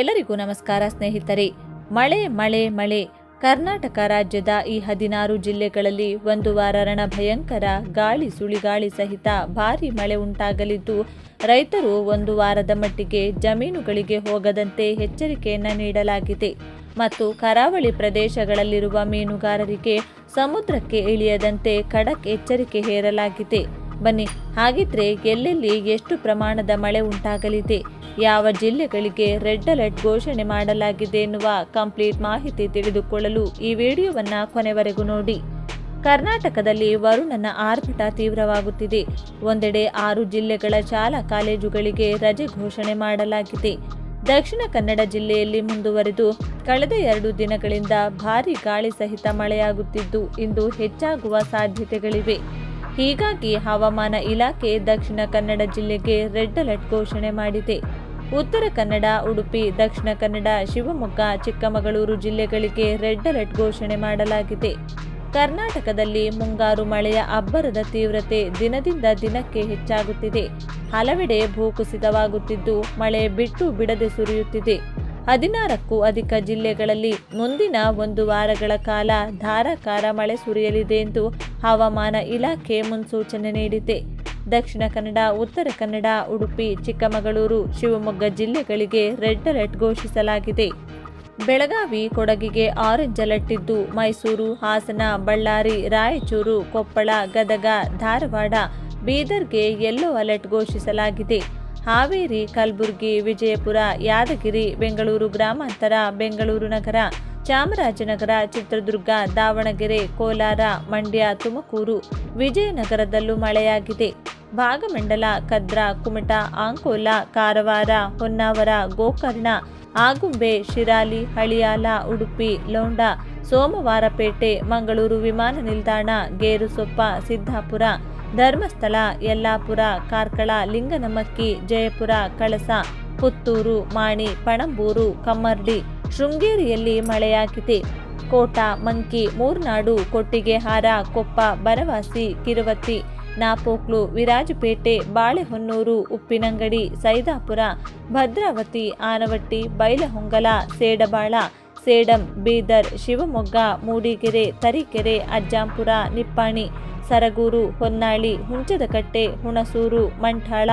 ಎಲ್ಲರಿಗೂ ನಮಸ್ಕಾರ ಸ್ನೇಹಿತರೆ. ಮಳೆ ಮಳೆ ಮಳೆ. ಕರ್ನಾಟಕ ರಾಜ್ಯದ ಈ ಹದಿನಾರು ಜಿಲ್ಲೆಗಳಲ್ಲಿ ಒಂದು ವಾರ ರಣ ಭಯಂಕರ ಗಾಳಿ ಸುಳಿಗಾಳಿ ಸಹಿತ ಭಾರಿ ಮಳೆ ಉಂಟಾಗಲಿದ್ದು, ರೈತರು ಒಂದು ವಾರದ ಮಟ್ಟಿಗೆ ಜಮೀನುಗಳಿಗೆ ಹೋಗದಂತೆ ಎಚ್ಚರಿಕೆಯನ್ನು ನೀಡಲಾಗಿದೆ. ಮತ್ತು ಕರಾವಳಿ ಪ್ರದೇಶಗಳಲ್ಲಿರುವ ಮೀನುಗಾರರಿಗೆ ಸಮುದ್ರಕ್ಕೆ ಇಳಿಯದಂತೆ ಖಡಕ್ ಎಚ್ಚರಿಕೆ ಹೇರಲಾಗಿದೆ. ಬನ್ನಿ. ಹಾಗಿದ್ರೆ ಎಲ್ಲೆಲ್ಲಿ ಎಷ್ಟು ಪ್ರಮಾಣದ ಮಳೆ ಉಂಟಾಗಲಿದೆ? ಯಾವ ಜಿಲ್ಲೆಗಳಿಗೆ ರೆಡ್ ಅಲರ್ಟ್ ಘೋಷಣೆ ಮಾಡಲಾಗಿದೆ ಎನ್ನುವ ಕಂಪ್ಲೀಟ್ ಮಾಹಿತಿ ತಿಳಿದುಕೊಳ್ಳಲು ಈ ವಿಡಿಯೋವನ್ನ ಕೊನೆವರೆಗೂ ನೋಡಿ. ಕರ್ನಾಟಕದಲ್ಲಿ ವರುಣನ ಆರ್ಭಟ ತೀವ್ರವಾಗುತ್ತಿದೆ. ಒಂದೆಡೆ ಆರು ಜಿಲ್ಲೆಗಳ ಶಾಲಾ ಕಾಲೇಜುಗಳಿಗೆ ರಜೆ ಘೋಷಣೆ ಮಾಡಲಾಗಿದೆ. ದಕ್ಷಿಣ ಕನ್ನಡ ಜಿಲ್ಲೆಯಲ್ಲಿ ಮುಂದುವರೆದು ಕಳೆದ ಎರಡು ದಿನಗಳಿಂದ ಭಾರೀ ಗಾಳಿ ಸಹಿತ ಮಳೆಯಾಗುತ್ತಿದ್ದು ಇಂದು ಹೆಚ್ಚಾಗುವ ಸಾಧ್ಯತೆಗಳಿವೆ. ಹೀಗಾಗಿ ಹವಾಮಾನ ಇಲಾಖೆ ದಕ್ಷಿಣ ಕನ್ನಡ ಜಿಲ್ಲೆಗೆ ರೆಡ್ ಅಲರ್ಟ್ ಘೋಷಣೆ ಮಾಡಿದೆ. ಉತ್ತರ ಕನ್ನಡ, ಉಡುಪಿ, ದಕ್ಷಿಣ ಕನ್ನಡ, ಶಿವಮೊಗ್ಗ, ಚಿಕ್ಕಮಗಳೂರು ಜಿಲ್ಲೆಗಳಿಗೆ ರೆಡ್ ಅಲರ್ಟ್ ಘೋಷಣೆ ಮಾಡಲಾಗಿದೆ. ಕರ್ನಾಟಕದಲ್ಲಿ ಮುಂಗಾರು ಮಳೆಯ ಅಬ್ಬರದ ತೀವ್ರತೆ ದಿನದಿಂದ ದಿನಕ್ಕೆ ಹೆಚ್ಚಾಗುತ್ತಿದೆ. ಹಲವೆಡೆ ಭೂಕುಸಿತವಾಗುತ್ತಿದ್ದು, ಮಳೆ ಬಿಟ್ಟು ಬಿಡದೆ ಸುರಿಯುತ್ತಿದೆ. ಹದಿನಾರಕ್ಕೂ ಅಧಿಕ ಜಿಲ್ಲೆಗಳಲ್ಲಿ ಮುಂದಿನ ಒಂದು ವಾರಗಳ ಕಾಲ ಧಾರಾಕಾರ ಮಳೆ ಸುರಿಯಲಿದೆ ಎಂದು ಹವಾಮಾನ ಇಲಾಖೆ ಮುನ್ಸೂಚನೆ ನೀಡಿದೆ. ದಕ್ಷಿಣ ಕನ್ನಡ, ಉತ್ತರ ಕನ್ನಡ, ಉಡುಪಿ, ಚಿಕ್ಕಮಗಳೂರು, ಶಿವಮೊಗ್ಗ ಜಿಲ್ಲೆಗಳಿಗೆ ರೆಡ್ ಅಲರ್ಟ್ ಘೋಷಿಸಲಾಗಿದೆ. ಬೆಳಗಾವಿ ಕೊಡಗಿಗೆ ಆರೆಂಜ್ ಅಲರ್ಟ್ ಇದ್ದು, ಮೈಸೂರು, ಹಾಸನ, ಬಳ್ಳಾರಿ, ರಾಯಚೂರು, ಕೊಪ್ಪಳ, ಗದಗ, ಧಾರವಾಡ, ಬೀದರ್ಗೆ ಯೆಲ್ಲೋ ಅಲರ್ಟ್ ಘೋಷಿಸಲಾಗಿದೆ. ಹಾವೇರಿ, ಕಲಬುರಗಿ, ವಿಜಯಪುರ, ಯಾದಗಿರಿ, ಬೆಂಗಳೂರು ಗ್ರಾಮಾಂತರ, ಬೆಂಗಳೂರು ನಗರ, ಚಾಮರಾಜನಗರ, ಚಿತ್ರದುರ್ಗ, ದಾವಣಗೆರೆ, ಕೋಲಾರ, ಮಂಡ್ಯ, ತುಮಕೂರು ವಿಜಯನಗರದಲ್ಲೂ ಮಳೆಯಾಗಿದೆ. ಭಾಗಮಂಡಲ, ಕದ್ರಾ, ಕುಮಟಾ ಆಂಕೋಲ ಕಾರವಾರ, ಹೊನ್ನಾವರ, ಗೋಕರ್ಣ, ಆಗುಂಬೆ, ಶಿರಾಲಿ ಹಳಿಯಾಲ ಉಡುಪಿ, ಲೋಂಡ, ಸೋಮವಾರಪೇಟೆ, ಮಂಗಳೂರು ವಿಮಾನ ನಿಲ್ದಾಣ, ಗೇರುಸೊಪ್ಪ, ಸಿದ್ದಾಪುರ ಧರ್ಮಸ್ಥಳ, ಯಲ್ಲಾಪುರ, ಕಾರ್ಕಳ, ಲಿಂಗನಮಕ್ಕಿ, ಜಯಪುರ, ಕಳಸ, ಪುತ್ತೂರು, ಮಾಣಿ, ಪಣಂಬೂರು, ಕಮ್ಮರ್ಡಿ, ಶೃಂಗೇರಿಯಲ್ಲಿ ಮಳೆಯಾಗಿದೆ. ಕೋಟ, ಮಂಕಿ, ಮೂರ್ನಾಡು ಕೊಟ್ಟಿಗೆಹಾರ ಕೊಪ್ಪ, ಬರವಾಸಿ, ಕಿರುವತ್ತಿ, ನಾಪೋಕ್ಲು, ವಿರಾಜಪೇಟೆ, ಬಾಳೆಹೊನ್ನೂರು, ಉಪ್ಪಿನಂಗಡಿ, ಸೈದಾಪುರ, ಭದ್ರಾವತಿ, ಆನವಟ್ಟಿ, ಬೈಲಹೊಂಗಲ, ಸೇಡಬಾಳ ಸೇಡಂ, ಬೀದರ್, ಶಿವಮೊಗ್ಗ, ಮೂಡಿಗೆರೆ, ತರೀಕೆರೆ, ಅಜ್ಜಾಂಪುರ, ನಿಪ್ಪಾಣಿ, ಸರಗೂರು, ಹೊನ್ನಾಳಿ, ಹುಂಚದಕಟ್ಟೆ, ಹುಣಸೂರು, ಮಂಠಾಳ,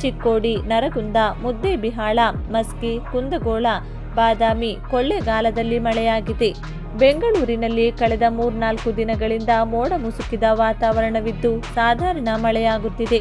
ಚಿಕ್ಕೋಡಿ, ನರಗುಂದ, ಮುದ್ದೇಬಿಹಾಳ, ಮಸ್ಕಿ, ಕುಂದಗೋಳ, ಬಾದಾಮಿ ಕೊಳ್ಳೆಗಾಲದಲ್ಲಿ ಮಳೆಯಾಗಿದೆ. ಬೆಂಗಳೂರಿನಲ್ಲಿ ಕಳೆದ ಮೂರ್ನಾಲ್ಕು ದಿನಗಳಿಂದ ಮೋಡ ಮುಸುಕಿದ ವಾತಾವರಣವಿದ್ದು ಸಾಧಾರಣ ಮಳೆಯಾಗುತ್ತಿದೆ.